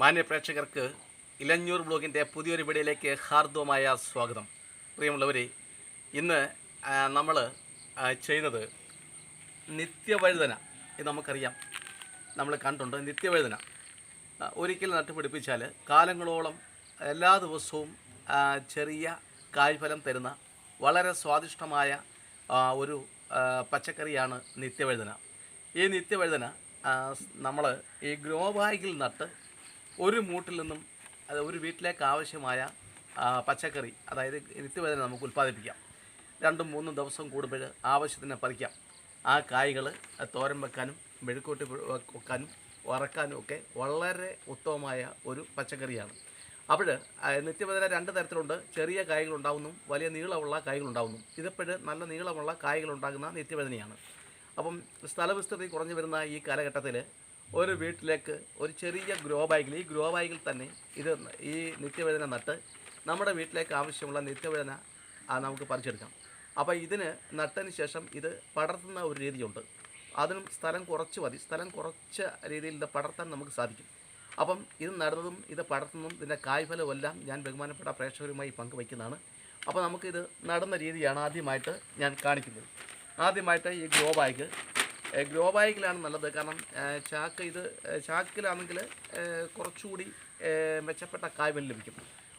മാന്യ പ്രേക്ഷകർക്ക് ഇലഞ്ഞൂർ ബ്ലോഗിന്റെ പുതിയൊരു വീഡിയോയിലേക്ക് ഹാർദവമായ സ്വാഗതം. പ്രിയമുള്ളവരെ ഇന്ന് നമ്മൾ ചെയ്യുന്നത് നിത്യവഴുതന ഇത് നമുക്കറിയാം. നമ്മൾ കണ്ടുണ്ട് നിത്യവഴുതന. ഒരിക്കലും നട്ടുപിടിപ്പിച്ചാൽ കാലങ്ങളോളം എല്ലാ ദിവസവും ചെറിയ കായ്ഫലം തരുന്ന വളരെ സ്വാദിഷ്ടമായ ഒരു പച്ചക്കറിയാണ് നിത്യവഴുതന. ഈ നിത്യവഴുതന നമ്മൾ ഈ ഗ്രോ ബാഗിൽ നട്ട് ഒരു മൂട്ടിൽ നിന്നും അത് ഒരു വീട്ടിലേക്ക് ആവശ്യമായ പച്ചക്കറി അതായത് നിത്യവേദന നമുക്ക് ഉൽപ്പാദിപ്പിക്കാം. രണ്ടും മൂന്നും ദിവസം കൂടുമ്പോൾ ആവശ്യത്തിന് പറിക്കാം. ആ കായ്കൾ തോരൻ വെക്കാനും മെഴുക്കൂട്ടി വെക്കാനും വറക്കാനും ഒക്കെ വളരെ ഉത്തമമായ ഒരു പച്ചക്കറിയാണ്. അപ്പോൾ നിത്യവേദന രണ്ട് തരത്തിലുണ്ട്. ചെറിയ കായ്കളുണ്ടാവുന്നു വലിയ നീളമുള്ള കായ്കളുണ്ടാവുന്നു ഇതിപ്പോൾ നല്ല നീളമുള്ള കായ്കളുണ്ടാകുന്ന നിത്യവേദനയാണ്. അപ്പം സ്ഥലവിസ്തൃതി കുറഞ്ഞു വരുന്ന ഈ കാലഘട്ടത്തിൽ ഒരു വീട്ടിലേക്ക് ഒരു ചെറിയ ഗ്രോ ബാഗിൽ ഈ ഗ്രോ ബാഗിൽ തന്നെ ഇത് ഈ നിത്യവേദന നട്ട് നമ്മുടെ വീട്ടിലേക്ക് ആവശ്യമുള്ള നിത്യവേദന നമുക്ക് പറിച്ചെടുക്കാം. അപ്പോൾ ഇതിന് നട്ടതിന് ശേഷം ഇത് പടർത്തുന്ന ഒരു രീതിയുണ്ട്. അതിനും സ്ഥലം കുറച്ച് മതി. സ്ഥലം കുറച്ച രീതിയിൽ ഇത് പടർത്താൻ നമുക്ക് സാധിക്കും. അപ്പം ഇത് നടുന്നതും ഇത് പടർത്തുന്നതും ഇതിന്റെ കായ്ഫലവും എല്ലാം ഞാൻ ബഹുമാനപ്പെട്ട പ്രേക്ഷകരുമായി പങ്കുവയ്ക്കുന്നതാണ്. അപ്പോൾ നമുക്കിത് നടുന്ന രീതിയാണ് ആദ്യമായിട്ട് ഞാൻ കാണിക്കുന്നത്. ആദ്യമായിട്ട് ഈ ഗ്രോ ബാഗ് ഗ്രോ ബാഗിലാണ് നല്ലത്. കാരണം ചാക്ക് ഇത് ചാക്കിലാണെങ്കിൽ കുറച്ചുകൂടി മെച്ചപ്പെട്ട കായ്മൽ ലഭിക്കും.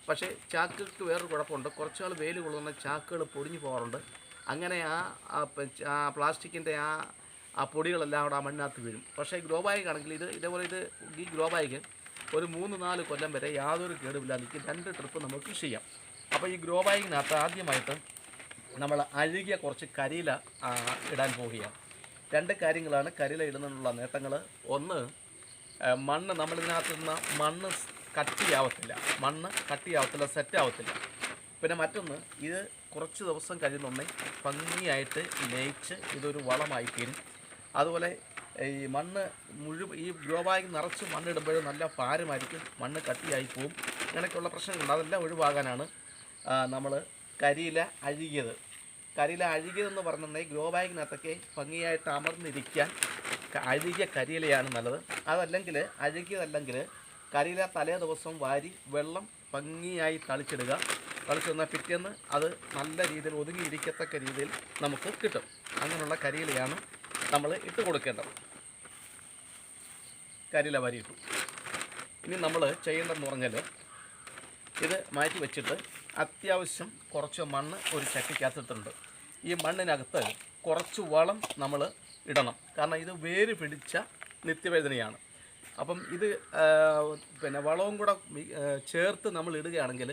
പക്ഷേ ചാക്കുകൾക്ക് വേറൊരു കുഴപ്പമുണ്ട്. കുറച്ച് വെയിൽ കൊള്ളുന്ന ചാക്കുകൾ പൊടിഞ്ഞു പോകാറുണ്ട്. അങ്ങനെ ആ പ്ലാസ്റ്റിക്കിന്റെ ആ ആ പൊടികളെല്ലാം അവിടെ ആ മണ്ണിനകത്ത് വീഴും. പക്ഷേ ഗ്രോ ബാഗ് ആണെങ്കിൽ ഇത് ഇതേപോലെ ഇത് ഈ ഗ്രോ ബാഗ് ഒരു മൂന്ന് നാല് കൊല്ലം വരെ യാതൊരു കേടുമില്ലാതെ നിൽക്കും. രണ്ട് ട്രിപ്പ് നമുക്ക് ചെയ്യാം. അപ്പോൾ ഈ ഗ്രോ ബാഗിനകത്ത് ആദ്യമായിട്ട് നമ്മൾ അഴുകിയ കുറച്ച് കരിയില ഇടാൻ പോവുകയാണ്. രണ്ട് കാര്യങ്ങളാണ് കരിയില ഇടുന്നതിനുള്ള നേട്ടങ്ങൾ ഒന്ന് മണ്ണ് നമ്മളിതിനകത്ത് നിന്ന് മണ്ണ് കട്ടിയാവത്തില്ല. മണ്ണ് കട്ടിയാവത്തില്ല സെറ്റാവത്തില്ല. പിന്നെ മറ്റൊന്ന് ഇത് കുറച്ച് ദിവസം കഴിയുന്നൊന്നേ ഭംഗിയായിട്ട് ലയിച്ച് ഇതൊരു വളമായി തീരും അതുപോലെ ഈ മണ്ണ് മുഴുവൻ ഈ ഗ്രോബായി നിറച്ച് മണ്ണിടുമ്പോഴും നല്ല ഭാരമായിരിക്കും. മണ്ണ് കട്ടിയായി പോവും. അങ്ങനെയൊക്കെയുള്ള പ്രശ്നങ്ങളുണ്ട്. അതെല്ലാം ഒഴിവാകാനാണ് നമ്മൾ കരിയില അഴുകിയത്. കരിയില അഴുകിയതെന്ന് പറഞ്ഞിട്ടുണ്ടെങ്കിൽ ഗ്രോ ബാഗിനകത്തൊക്കെ ഭംഗിയായിട്ട് അമർന്നിരിക്കാൻ അഴുകിയ കരിയിലയാണ് നല്ലത്. അതല്ലെങ്കിൽ അഴുകിയതല്ലെങ്കിൽ കരിയില തലേ ദിവസം വാരി വെള്ളം ഭംഗിയായി തളിച്ചിടുക. തളിച്ചു വന്നാൽ പിറ്റേന്ന് അത് നല്ല രീതിയിൽ ഒതുങ്ങിയിരിക്കത്തക്ക രീതിയിൽ നമുക്ക് കിട്ടും. അങ്ങനെയുള്ള കരിയിലയാണ് നമ്മൾ ഇട്ട് കൊടുക്കേണ്ടത്. കരിയില വാരി ഇട്ടു ഇനി നമ്മൾ ചെയ്യേണ്ടതെന്ന് പറഞ്ഞാൽ ഇത് മാറ്റി വെച്ചിട്ട് അത്യാവശ്യം കുറച്ച് മണ്ണ് ഒരു ചട്ടിക്കകത്തിട്ടുണ്ട്. ഈ മണ്ണിനകത്ത് കുറച്ച് വളം നമ്മൾ ഇടണം. കാരണം ഇത് വേര് പിടിച്ച നിത്യവേദനയാണ്. അപ്പം ഇത് പിന്നെ വളവും കൂടെ ചേർത്ത് നമ്മൾ ഇടുകയാണെങ്കിൽ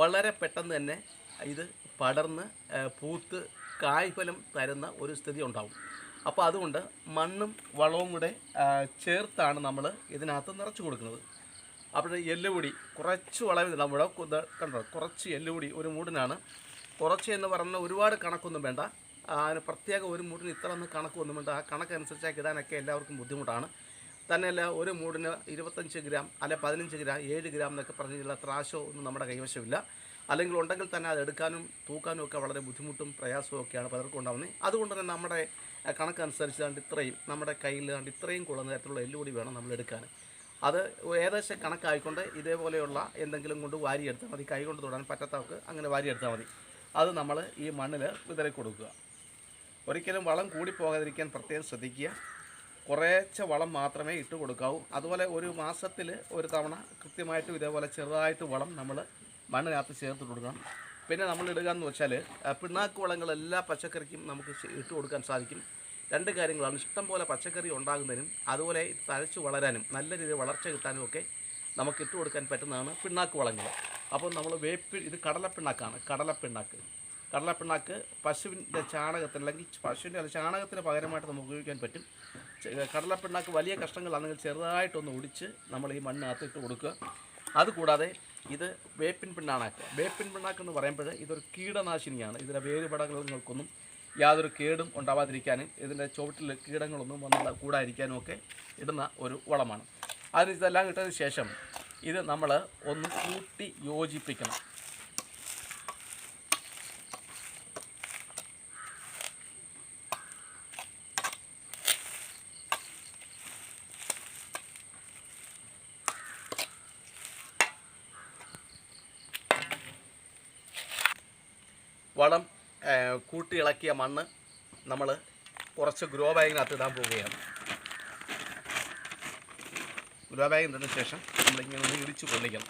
വളരെ പെട്ടെന്ന് തന്നെ ഇത് പടർന്ന് പൂത്ത് കായ്ഫലം തരുന്ന ഒരു സ്ഥിതി ഉണ്ടാവും. അപ്പോൾ അതുകൊണ്ട് മണ്ണും വളവും കൂടെ ചേർത്താണ് നമ്മൾ ഇതിനകത്ത് നിറച്ചു കൊടുക്കുന്നത്. അപ്പോൾ എല്ലുപൊടി കുറച്ച് വളവിൽ നമ്മുടെ കണ്ടോ കുറച്ച് എല്ലുപൊടി ഒരു മൂടിനാണ് കുറച്ച് എന്ന് പറഞ്ഞാൽ ഒരുപാട് കണക്കൊന്നും വേണ്ട. അതിന് പ്രത്യേക ഒരു മൂടിന് ഇത്ര ഒന്ന് കണക്കൊന്നും വേണ്ട. ആ കണക്കനുസരിച്ചാക്കി ഇടാനൊക്കെ എല്ലാവർക്കും ബുദ്ധിമുട്ടാണ്. തന്നെയല്ല ഒരു മൂടിന് ഇരുപത്തഞ്ച് ഗ്രാം അല്ലെ പതിനഞ്ച് ഗ്രാം ഏഴ് ഗ്രാം എന്നൊക്കെ പറഞ്ഞുള്ള ത്രാശോ ഒന്നും നമ്മുടെ കൈവശമില്ല. അല്ലെങ്കിൽ ഉണ്ടെങ്കിൽ തന്നെ അത് എടുക്കാനും തൂക്കാനും ഒക്കെ വളരെ ബുദ്ധിമുട്ടും പ്രയാസവും ഒക്കെയാണ് പലർക്കും ഉണ്ടാകുന്നത് അതുകൊണ്ട് തന്നെ നമ്മുടെ കണക്കനുസരിച്ച് കണ്ട് ഇത്രയും നമ്മുടെ കയ്യിൽ കണ്ട് ഇത്രയും കൊള്ളുന്ന തരത്തിലുള്ള എല്ലുകൂടി വേണം നമ്മൾ എടുക്കാൻ. അത് ഏകദേശം കണക്കായിക്കൊണ്ട് ഇതേപോലെയുള്ള എന്തെങ്കിലും കൊണ്ട് വാരിയെടുത്താൽ മതി. കൈ കൊണ്ട് തൊടാൻ പറ്റാത്തവർക്ക് അങ്ങനെ വാരിയെടുത്താൽ മതി. അത് നമ്മൾ ഈ മണ്ണിൽ വിതറി കൊടുക്കുക. ഒരിക്കലും വളം കൂടി പോകാതിരിക്കാൻ പ്രത്യേകം ശ്രദ്ധിക്കുക. കുറേശ്ശെ വളം മാത്രമേ ഇട്ട് കൊടുക്കാവൂ. അതുപോലെ ഒരു മാസത്തിൽ ഒരു തവണ കൃത്യമായിട്ട് ഇതേപോലെ ചെറുതായിട്ട് വളം നമ്മൾ മണ്ണിനകത്ത് ചേർത്ത് കൊടുക്കണം. പിന്നെ നമ്മൾ ഇടുക എന്ന് വെച്ചാൽ പിണ്ണാക്ക് വളങ്ങൾ എല്ലാ പച്ചക്കറിക്കും നമുക്ക് ഇട്ട് കൊടുക്കാൻ സാധിക്കും. രണ്ട് കാര്യങ്ങളാണ്. ഇഷ്ടം പോലെ പച്ചക്കറി ഉണ്ടാകുന്നതിനും അതുപോലെ തഴച്ച് വളരാനും നല്ല രീതിയിൽ വളർച്ച കിട്ടാനും ഒക്കെ നമുക്ക് ഇട്ട് കൊടുക്കാൻ പറ്റുന്നതാണ് പിണ്ണാക്ക് വളങ്ങൾ. അപ്പോൾ നമ്മൾ വേപ്പിൽ ഇത് കടലപ്പിണ്ണാക്കാണ് കടലപ്പിണ്ണാക്ക്. കടലപ്പിണ്ണാക്ക് പശുവിന്റെ ചാണകത്തിന് അല്ലെങ്കിൽ പശുവിന്റെ അല്ല ചാണകത്തിന് പകരമായിട്ട് നമുക്ക് ഉപയോഗിക്കാൻ പറ്റും. കടലപ്പിണ്ണാക്ക് വലിയ കഷ്ണങ്ങളാണെങ്കിൽ ചെറുതായിട്ടൊന്ന് ഒടിച്ച് നമ്മൾ ഈ മണ്ണിനകത്ത് ഇട്ട് കൊടുക്കുക. അതുകൂടാതെ ഇത് വേപ്പിൻ പിണ്ണാണാക്ക് വേപ്പിൻ പിണ്ണാക്ക് എന്ന് പറയുമ്പോൾ ഇതൊരു കീടനാശിനിയാണ്. ഇതിലെ വേരുപടകങ്ങൾക്കൊന്നും യാതൊരു കേടും ഉണ്ടാവാതിരിക്കാനും ഇതിന്റെ ചുവട്ടിൽ കീടങ്ങളൊന്നും വന്നുള്ള കൂടാതിരിക്കാനും ഒക്കെ ഇടുന്ന ഒരു വളമാണ്. അത് ഇതെല്ലാം കിട്ടതിന് ശേഷം ഇത് നമ്മൾ ഒന്ന് കൂട്ടി യോജിപ്പിക്കണം. വളം കൂട്ടിയിളക്കിയ മണ്ണ് നമ്മൾ കുറച്ച് ഗ്രോ ബാഗിനകത്ത് ഇടാൻ പോവുകയാണ്. ബാഗിൽ ഇട്ടതിന് ശേഷം നമ്മളിങ്ങനെ ഒന്ന് ഇടിച്ച് പൊള്ളിക്കണം.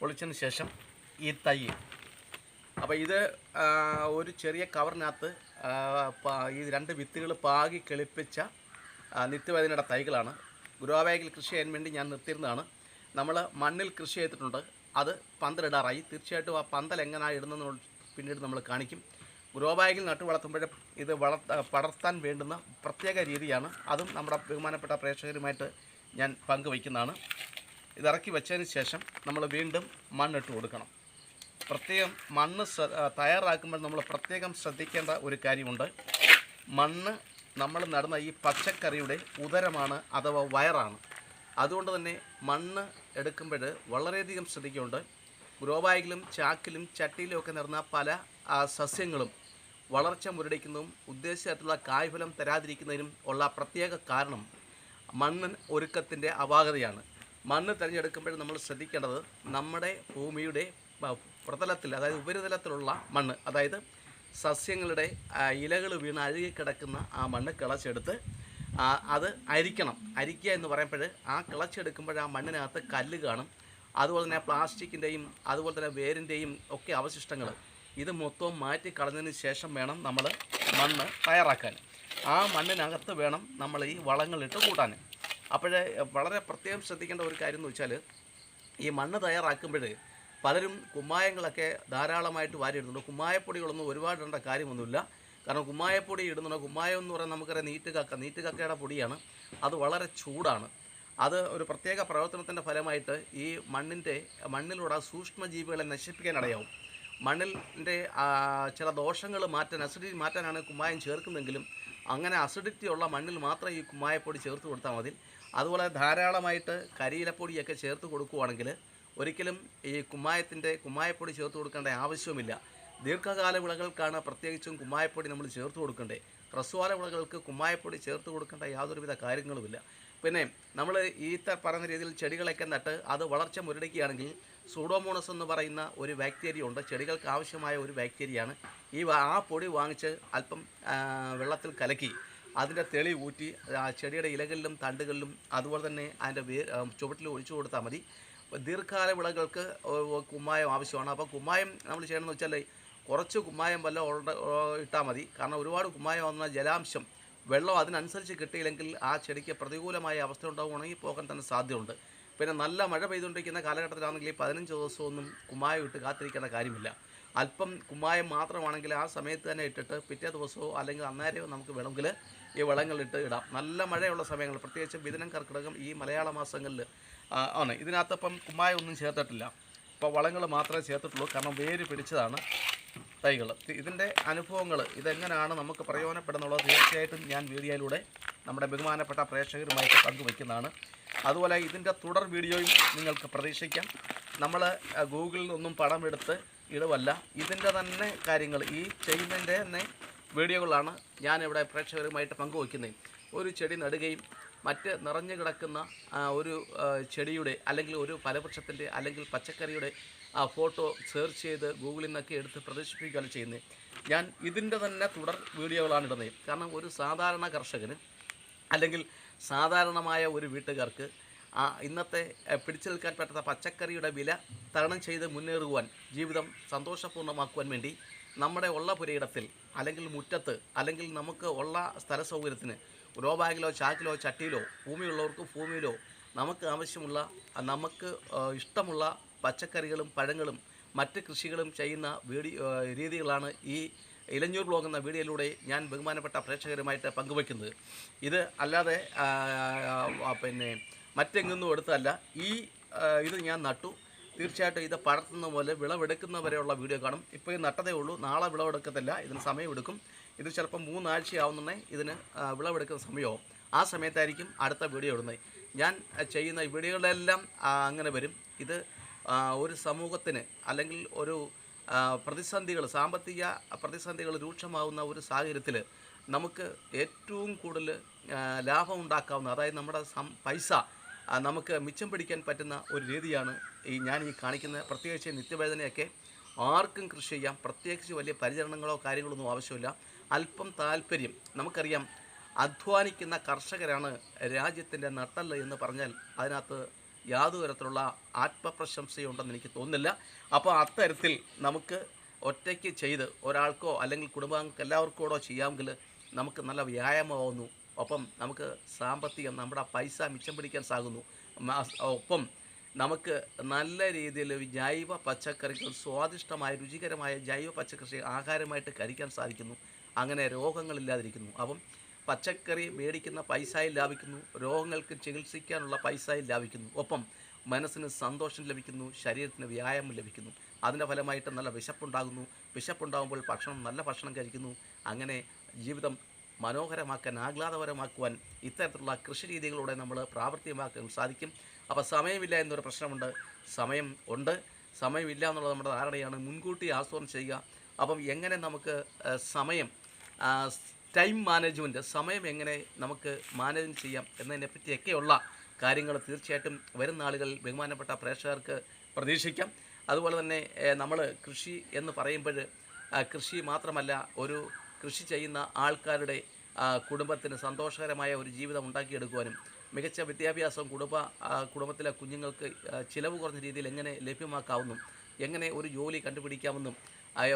പൊളിച്ചതിന് ശേഷം ഈ തൈ. അപ്പോൾ ഇത് ഒരു ചെറിയ കവറിനകത്ത് ഈ രണ്ട് വിത്തുകൾ പാകി കിളിപ്പിച്ച നിത്യവേദനയുടെ തൈകളാണ്. ഗുരുവാബാഗിൽ കൃഷി ചെയ്യാൻ വേണ്ടി ഞാൻ നിർത്തിയിരുന്നതാണ്. നമ്മൾ മണ്ണിൽ കൃഷി ചെയ്തിട്ടുണ്ട്. അത് പന്തലിടാറായി. തീർച്ചയായിട്ടും ആ പന്തൽ എങ്ങനെയാണ് ഇടുന്നത് പിന്നീട് നമ്മൾ കാണിക്കും. ഗുരുവാബാഗിൽ നട്ടു വളർത്തുമ്പോൾ ഇത് വളർത്ത പടർത്താൻ വേണ്ടുന്ന പ്രത്യേക രീതിയാണ്. അതും നമ്മുടെ ബഹുമാനപ്പെട്ട പ്രേക്ഷകരുമായിട്ട് ഞാൻ പങ്കുവയ്ക്കുന്നതാണ്. ഇതിറക്കി വെച്ചതിന് ശേഷം നമ്മൾ വീണ്ടും മണ്ണിട്ട് കൊടുക്കണം. പ്രത്യേകം മണ്ണ് തയ്യാറാക്കുമ്പോൾ നമ്മൾ പ്രത്യേകം ശ്രദ്ധിക്കേണ്ട ഒരു കാര്യമുണ്ട്. മണ്ണ് നമ്മൾ നടന്ന ഈ പച്ചക്കറിയുടെ ഉദരമാണ് അഥവാ വയറാണ്. അതുകൊണ്ട് തന്നെ മണ്ണ് എടുക്കുമ്പോൾ വളരെയധികം ശ്രദ്ധിക്കുന്നുണ്ട് ഗ്രോബാഗിലും ചാക്കിലും ചട്ടിയിലും ഒക്കെ നടന്ന പല സസ്യങ്ങളും വളർച്ച മുരടിക്കുന്നതും ഉദ്ദേശിച്ചിട്ടുള്ള കായ്ഫലം തരാതിരിക്കുന്നതിനും ഉള്ള പ്രത്യേക കാരണം മണ്ണ് ഒരുക്കത്തിന്റെ അപാകതയാണ്. മണ്ണ് തിരഞ്ഞെടുക്കുമ്പോൾ നമ്മൾ ശ്രദ്ധിക്കേണ്ടത് നമ്മുടെ ഭൂമിയുടെ പ്രതലത്തിൽ അതായത് ഉപരിതലത്തിലുള്ള മണ്ണ് അതായത് സസ്യങ്ങളുടെ ഇലകൾ വീണ് അഴുകിക്കിടക്കുന്ന ആ മണ്ണ് കിളച്ചെടുത്ത് അത് അരിക്കണം. അരിക്കുക എന്ന് പറയുമ്പോൾ ആ കിളച്ചെടുക്കുമ്പോൾ ആ മണ്ണിനകത്ത് കല്ല് കാണും. അതുപോലെ തന്നെ പ്ലാസ്റ്റിക്കിന്റെയും അതുപോലെ തന്നെ വേരിന്റെയും ഒക്കെ അവശിഷ്ടങ്ങൾ. ഇത് മൊത്തവും മാറ്റി കളഞ്ഞതിന് ശേഷം വേണം നമ്മൾ മണ്ണ് തയ്യാറാക്കാൻ. ആ മണ്ണിനകത്ത് വേണം നമ്മൾ ഈ വളങ്ങളിട്ട് കൂട്ടാൻ. അപ്പോഴേ വളരെ പ്രത്യേകം ശ്രദ്ധിക്കേണ്ട ഒരു കാര്യം എന്ന് വെച്ചാൽ ഈ മണ്ണ് തയ്യാറാക്കുമ്പോൾ പലരും കുമ്മായങ്ങളൊക്കെ ധാരാളമായിട്ട് വാരി ഇടുന്നുണ്ട്. കുമ്മായപ്പൊടികളൊന്നും ഒരുപാടിടേണ്ട കാര്യമൊന്നുമില്ല. കാരണം കുമ്മായപ്പൊടി ഇടുന്നുണ്ട്. കുമ്മായം എന്ന് പറയുന്നത് നമുക്കറിയാം നീറ്റ് കക്ക. നീറ്റ് കക്കയുടെ പൊടിയാണ്. അത് വളരെ ചൂടാണ്. അത് ഒരു പ്രത്യേക പ്രവർത്തനത്തിന്റെ ഫലമായിട്ട് ഈ മണ്ണിന്റെ മണ്ണിലൂടെ സൂക്ഷ്മജീവികളെ നശിപ്പിക്കാനിടയാവും മണ്ണിന്റെ ചില ദോഷങ്ങൾ മാറ്റാൻ അസിഡിറ്റി മാറ്റാനാണ് കുമ്മായം ചേർക്കുന്നെങ്കിലും അങ്ങനെ അസിഡിറ്റി ഉള്ള മണ്ണിൽ മാത്രം ഈ കുമ്മായപ്പൊടി ചേർത്ത് കൊടുത്താൽ മതി. അതുപോലെ ധാരാളമായിട്ട് കരിയിലപ്പൊടിയൊക്കെ ചേർത്ത് കൊടുക്കുകയാണെങ്കിൽ ഒരിക്കലും ഈ കുമ്മായത്തിന്റെ കുമ്മായപ്പൊടി ചേർത്ത് കൊടുക്കേണ്ട ആവശ്യമില്ല ദീർഘകാല വിളകൾക്കാണ് പ്രത്യേകിച്ചും കുമ്മായപ്പൊടി നമ്മൾ ചേർത്ത് കൊടുക്കേണ്ടത്. ഹ്രസ്വകാല വിളകൾക്ക് കുമ്മായപ്പൊടി ചേർത്ത് കൊടുക്കേണ്ട യാതൊരുവിധ കാര്യങ്ങളുമില്ല. പിന്നെ നമ്മൾ ഈ പറഞ്ഞ രീതിയിൽ ചെടികളൊക്കെ നട്ട് അത് വളർച്ച മുരടിക്കുകയാണെങ്കിൽ സൂഡോമോണസ് എന്ന് പറയുന്ന ഒരു ബാക്ടീരിയ ഉണ്ട്. ചെടികൾക്ക് ആവശ്യമായ ഒരു ബാക്ടീരിയയാണ് ഈ ആ പൊടി വാങ്ങിച്ച് അല്പം വെള്ളത്തിൽ കലക്കി അതിന്റെ തെളി ഊറ്റി ചെടിയുടെ ഇലകളിലും തണ്ടുകളിലും അതുപോലെ തന്നെ അതിന്റെ വേ ചുവട്ടിൽ ഒഴിച്ചു കൊടുത്താൽ മതി. ദീർഘകാല വിളകൾക്ക് കുമ്മായം ആവശ്യമാണ്. അപ്പോൾ കുമ്മായം നമ്മൾ ചെയ്യണമെന്ന് വെച്ചാൽ കുറച്ച് കുമ്മായം വല്ല ഇട്ടാൽ മതി. കാരണം ഒരുപാട് കുമ്മായം വന്ന ജലാംശം വെള്ളം അതിനനുസരിച്ച് കിട്ടിയില്ലെങ്കിൽ ആ ചെടിക്ക് പ്രതികൂലമായ അവസ്ഥ ഉണ്ടാവുകയാണെങ്കിൽ പോകാൻ തന്നെ സാധ്യതയുണ്ട്. പിന്നെ നല്ല മഴ പെയ്തുകൊണ്ടിരിക്കുന്ന കാലഘട്ടത്തിലാണെങ്കിൽ ഈ പതിനഞ്ച് ദിവസമൊന്നും കുമ്മായം ഇട്ട് കാത്തിരിക്കേണ്ട കാര്യമില്ല. അല്പം കുമ്മായം മാത്രമാണെങ്കിൽ ആ സമയത്ത് തന്നെ ഇട്ടിട്ട് പിറ്റേ ദിവസമോ അല്ലെങ്കിൽ അന്നേരമോ നമുക്ക് വേണമെങ്കിൽ ഈ വളങ്ങളിട്ട് ഇടാം. നല്ല മഴയുള്ള സമയങ്ങൾ പ്രത്യേകിച്ച് മിഥുനം കർക്കിടകം ഈ മലയാള മാസങ്ങളിൽ ആണ്. ഇതിനകത്തപ്പം കുമ്മായം ഒന്നും ചേർത്തിട്ടില്ല. ഇപ്പോൾ വളങ്ങൾ മാത്രമേ ചേർത്തിട്ടുള്ളൂ. കാരണം വേര് പിടിച്ചതാണ് തൈകൾ. ഇതിന്റെ അനുഭവങ്ങൾ ഇതെങ്ങനെയാണ് നമുക്ക് പ്രയോജനപ്പെടുന്നുള്ളത്? തീർച്ചയായിട്ടും ഞാൻ വീഡിയോയിലൂടെ നമ്മുടെ ബഹുമാനപ്പെട്ട പ്രേക്ഷകരുമായിട്ട് പങ്കുവയ്ക്കുന്നതാണ്. അതുപോലെ ഇതിന്റെ തുടർ വീഡിയോയും നിങ്ങൾക്ക് പ്രതീക്ഷിക്കാം. നമ്മൾ ഗൂഗിളിൽ നിന്നും പണമെടുത്ത് ഇടവല്ല. ഇതിന്റെ തന്നെ കാര്യങ്ങൾ ഈ ചെയ്യുന്നതിന്റെ തന്നെ വീഡിയോകളാണ് ഞാനിവിടെ പ്രേക്ഷകരുമായിട്ട് പങ്കുവയ്ക്കുന്നത്. ഒരു ചെടി നടുകയും മറ്റ് നിറഞ്ഞു കിടക്കുന്ന ഒരു ചെടിയുടെ അല്ലെങ്കിൽ ഒരു ഫലവൃക്ഷത്തിന്റെ അല്ലെങ്കിൽ പച്ചക്കറിയുടെ ഫോട്ടോ സെർച്ച് ചെയ്ത് ഗൂഗിളിൽ നിന്നൊക്കെ എടുത്ത് പ്രദർശിപ്പിക്കുകയാണ് ചെയ്യുന്നത്. ഞാൻ ഇതിന്റെ തന്നെ തുടർ വീഡിയോകളാണ് ഇടുന്നത്. കാരണം ഒരു സാധാരണ കർഷകന് അല്ലെങ്കിൽ സാധാരണമായ ഒരു വീട്ടുകാർക്ക് ആ ഇന്നത്തെ പിടിച്ചു നിൽക്കാൻ പറ്റാത്ത പച്ചക്കറിയുടെ വില തരണം ചെയ്ത് മുന്നേറുവാൻ ജീവിതം സന്തോഷപൂർണമാക്കുവാൻ വേണ്ടി നമ്മുടെ ഉള്ള പുരയിടത്തിൽ അല്ലെങ്കിൽ മുറ്റത്ത് അല്ലെങ്കിൽ നമുക്ക് ഉള്ള സ്ഥല സൗകര്യത്തിന് ഗ്രോ ബാഗിലോ ചാക്കിലോ ചട്ടിയിലോ ഭൂമിയുള്ളവർക്ക് ഭൂമിയിലോ നമുക്ക് ആവശ്യമുള്ള നമുക്ക് ഇഷ്ടമുള്ള പച്ചക്കറികളും പഴങ്ങളും മറ്റ് കൃഷികളും ചെയ്യുന്ന വീഡിയോ രീതികളാണ് ഈ ഇലഞ്ഞൂർ ബ്ലോഗ് എന്ന വീഡിയോയിലൂടെ ഞാൻ ബഹുമാനപ്പെട്ട പ്രേക്ഷകരുമായിട്ട് പങ്കുവയ്ക്കുന്നത്. ഇത് അല്ലാതെ പിന്നെ മറ്റെങ്ങൊന്നും എടുത്തല്ല ഈ ഇത് ഞാൻ നട്ടു. തീർച്ചയായിട്ടും ഇത് പടർത്തുന്ന പോലെ വിളവെടുക്കുന്ന വരെയുള്ള വീഡിയോ കാണും. ഇപ്പോൾ ഈ നട്ടതേ ഉള്ളൂ. നാളെ വിളവെടുക്കത്തില്ല. ഇതിന് സമയമെടുക്കും. ഇത് ചിലപ്പോൾ മൂന്നാഴ്ചയാവുന്നുണ്ടെങ്കിൽ ഇതിന് വിളവെടുക്കുന്ന സമയമാവും ആ സമയത്തായിരിക്കും അടുത്ത വീഡിയോ ഇടുന്നത്. ഞാൻ ചെയ്യുന്ന വീഡിയോകളെല്ലാം അങ്ങനെ വരും. ഇത് ഒരു സമൂഹത്തിന് അല്ലെങ്കിൽ ഒരു പ്രതിസന്ധികൾ സാമ്പത്തിക പ്രതിസന്ധികൾ രൂക്ഷമാവുന്ന ഒരു സാഹചര്യത്തിൽ നമുക്ക് ഏറ്റവും കൂടുതൽ ലാഭം ഉണ്ടാക്കാവുന്ന അതായത് നമ്മുടെ പൈസ നമുക്ക് മിച്ചം പിടിക്കാൻ പറ്റുന്ന ഒരു രീതിയാണ് ഈ ഞാൻ ഈ കാണിക്കുന്ന പ്രത്യേകിച്ച് നിത്യവേദനയൊക്കെ ആർക്കും കൃഷി ചെയ്യാം. പ്രത്യേകിച്ച് വലിയ പരിചരണങ്ങളോ കാര്യങ്ങളൊന്നും ആവശ്യമില്ല. അല്പം താല്പര്യം. നമുക്കറിയാം അധ്വാനിക്കുന്ന കർഷകരാണ് രാജ്യത്തിന്റെ നട്ടൽ എന്ന് പറഞ്ഞാൽ അതിനകത്ത് യാതൊരു തരത്തിലുള്ള ആത്മപ്രശംസയുണ്ടെന്ന് എനിക്ക് തോന്നുന്നില്ല. അപ്പോൾ അത്തരത്തിൽ നമുക്ക് ഒറ്റയ്ക്ക് ചെയ്ത് ഒരാൾക്കോ അല്ലെങ്കിൽ കുടുംബാംഗങ്ങൾക്ക് എല്ലാവർക്കും കൂടെ ചെയ്യാമെങ്കിൽ നമുക്ക് നല്ല വ്യായാമമാവുന്നു. ഒപ്പം നമുക്ക് സാമ്പത്തികം നമ്മുടെ പൈസ മിച്ചം പിടിക്കാൻ സാകുന്നു. ഒപ്പം നമുക്ക് നല്ല രീതിയിൽ ജൈവ പച്ചക്കറികൾ സ്വാദിഷ്ടമായ രുചികരമായ ജൈവ പച്ചക്കറി ആഹാരമായിട്ട് കഴിക്കാൻ സാധിക്കുന്നു. അങ്ങനെ രോഗങ്ങളില്ലാതിരിക്കുന്നു. അപ്പം പച്ചക്കറി മേടിക്കുന്ന പൈസയും ലാഭിക്കുന്നു. രോഗങ്ങൾക്ക് ചികിത്സിക്കാനുള്ള പൈസയും ലാഭിക്കുന്നു. ഒപ്പം മനസ്സിന് സന്തോഷം ലഭിക്കുന്നു ശരീരത്തിന് വ്യായാമം ലഭിക്കുന്നു. അതിന്റെ ഫലമായിട്ട് നല്ല വിശപ്പുണ്ടാകുന്നു. വിശപ്പുണ്ടാകുമ്പോൾ ഭക്ഷണം നല്ല ഭക്ഷണം കഴിക്കുന്നു. അങ്ങനെ ജീവിതം മനോഹരമാക്കാൻ ആഹ്ലാദപരമാക്കുവാൻ ഇത്തരത്തിലുള്ള കൃഷി രീതികളിലൂടെ നമ്മൾ പ്രാവർത്തികമാക്കാൻ സാധിക്കും. അപ്പോൾ സമയമില്ല എന്നൊരു പ്രശ്നമുണ്ട്. സമയം ഉണ്ട്. സമയമില്ല എന്നുള്ളത് നമ്മുടെ ധാരണയാണ്. മുൻകൂട്ടി ആസൂത്രണം ചെയ്യുക. അപ്പം എങ്ങനെ നമുക്ക് സമയം ടൈം മാനേജ്മെന്റ് സമയം എങ്ങനെ നമുക്ക് മാനേജ് ചെയ്യാം എന്നതിനെ പറ്റിയൊക്കെയുള്ള കാര്യങ്ങൾ തീർച്ചയായിട്ടും വരുന്ന നാളുകളിൽ ബഹുമാനപ്പെട്ട പ്രേക്ഷകർക്ക് പ്രതീക്ഷിക്കാം. അതുപോലെ തന്നെ നമ്മൾ കൃഷി എന്ന് പറയുമ്പോൾ കൃഷി മാത്രമല്ല ഒരു കൃഷി ചെയ്യുന്ന ആൾക്കാരുടെ കുടുംബത്തിന് സന്തോഷകരമായ ഒരു ജീവിതം ഉണ്ടാക്കിയെടുക്കുവാനും മികച്ച വിദ്യാഭ്യാസം കുടുംബ കുടുംബത്തിലെ കുഞ്ഞുങ്ങൾക്ക് ചിലവ് കുറഞ്ഞ രീതിയിൽ എങ്ങനെ ലഭ്യമാക്കാവുന്നു എങ്ങനെ ഒരു ജോലി കണ്ടുപിടിക്കാമെന്നും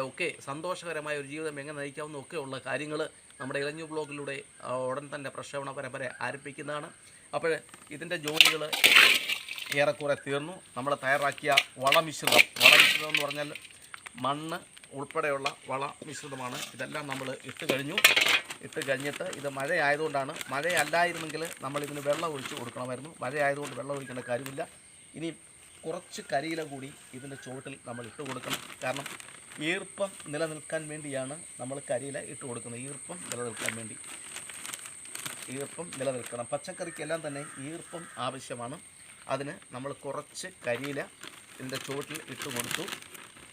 ഒക്കെ സന്തോഷകരമായ ഒരു ജീവിതം എങ്ങനെ നയിക്കാമെന്നും ഒക്കെയുള്ള കാര്യങ്ങൾ നമ്മുടെ ഇളഞ്ഞു ബ്ലോഗിലൂടെ ഉടൻ തന്നെ പ്രക്ഷേപണ പരമ്പര ആരംഭിക്കുന്നതാണ്. അപ്പോൾ ഇതിന്റെ ജോലികൾ ഏറെക്കുറെ തീർന്നു. നമ്മൾ തയ്യാറാക്കിയ വളമിശ്രിതം വളമിശ്രിതം എന്ന് പറഞ്ഞാൽ മണ്ണ് ഉൾപ്പെടെയുള്ള വള മിശ്രിതമാണ് ഇതെല്ലാം നമ്മൾ ഇട്ട് കഴിഞ്ഞു. ഇട്ട് കഴിഞ്ഞിട്ട് ഇത് മഴയായതുകൊണ്ടാണ്. മഴയല്ലായിരുന്നെങ്കിൽ നമ്മളിതിന് വെള്ളം ഒഴിച്ച് കൊടുക്കണമായിരുന്നു. മഴയായതുകൊണ്ട് വെള്ളം ഒഴിക്കേണ്ട കാര്യമില്ല. ഇനി കുറച്ച് കരിയില കൂടി ഇതിന്റെ ചുവട്ടിൽ നമ്മൾ ഇട്ട് കൊടുക്കണം. കാരണം ഈർപ്പം നിലനിൽക്കാൻ വേണ്ടിയാണ് നമ്മൾ കരിയില ഇട്ട് കൊടുക്കുന്നത്. ഈർപ്പം നിലനിൽക്കാൻ വേണ്ടി. ഈർപ്പം നിലനിൽക്കണം. പച്ചക്കറിക്കെല്ലാം തന്നെ ഈർപ്പം ആവശ്യമാണ്. അതിന് നമ്മൾ കുറച്ച് കരിയില ഇതിന്റെ ചുവട്ടിൽ ഇട്ട് കൊടുത്തു.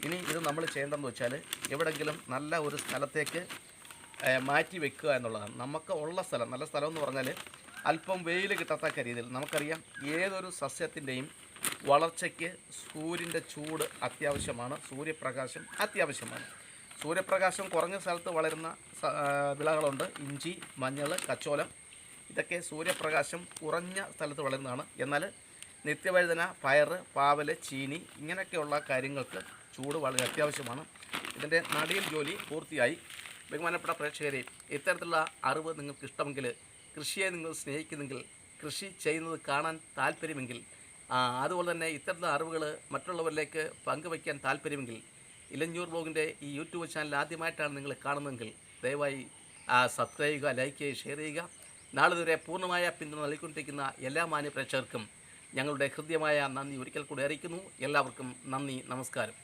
ഇനി ഇത് നമ്മൾ ചെയ്യേണ്ടതെന്ന് വെച്ചാൽ എവിടെങ്കിലും നല്ല ഒരു സ്ഥലത്തേക്ക് മാറ്റി വെക്കുക എന്നുള്ളതാണ്. നമുക്ക് ഉള്ള സ്ഥലം നല്ല സ്ഥലം എന്ന് പറഞ്ഞാൽ അല്പം വെയിൽ കിട്ടാത്ത രീതിയിൽ നമുക്കറിയാം ഏതൊരു സസ്യത്തിന്റെയും വളർച്ചയ്ക്ക് സൂര്യന്റെ ചൂട് അത്യാവശ്യമാണ്. സൂര്യപ്രകാശം അത്യാവശ്യമാണ്. സൂര്യപ്രകാശം കുറഞ്ഞ സ്ഥലത്ത് വളരുന്ന വിളകളുണ്ട്. ഇഞ്ചി മഞ്ഞൾ കച്ചോലം. ഇതൊക്കെ സൂര്യപ്രകാശം കുറഞ്ഞ സ്ഥലത്ത് വളരുന്നതാണ്. എന്നാൽ നിത്യവഴുതന പയർ പാവൽ ചീനി ഇങ്ങനെയൊക്കെയുള്ള കാര്യങ്ങൾക്ക് ചൂട് വളരെ അത്യാവശ്യമാണ്. ഇതിന്റെ നടിയിൽ ജോലി പൂർത്തിയായി. ബഹുമാനപ്പെട്ട പ്രേക്ഷകരെ ഇത്തരത്തിലുള്ള അറിവ് നിങ്ങൾക്ക് ഇഷ്ടമെങ്കിൽ കൃഷിയെ നിങ്ങൾ സ്നേഹിക്കുന്നെങ്കിൽ കൃഷി ചെയ്യുന്നത് കാണാൻ താല്പര്യമെങ്കിൽ അതുപോലെ തന്നെ ഇത്തരത്തിലുള്ള അറിവുകൾ മറ്റുള്ളവരിലേക്ക് പങ്കുവയ്ക്കാൻ താല്പര്യമെങ്കിൽ ഇലഞ്ഞൂർ ബ്ലോഗിന്റെ ഈ യൂട്യൂബ് ചാനൽ ആദ്യമായിട്ടാണ് നിങ്ങൾ കാണുന്നതെങ്കിൽ ദയവായി സബ്സ്ക്രൈബ് ചെയ്യുക ലൈക്ക് ചെയ്യുക ഷെയർ ചെയ്യുക. നാളിതുവരെ പൂർണമായ പിന്തുണ നൽകിക്കൊണ്ടിരിക്കുന്ന എല്ലാ മാന്യ പ്രേക്ഷകർക്കും ഞങ്ങളുടെ ഹൃദ്യമായ നന്ദി ഒരിക്കൽ കൂടി അറിയിക്കുന്നു. എല്ലാവർക്കും നന്ദി നമസ്കാരം.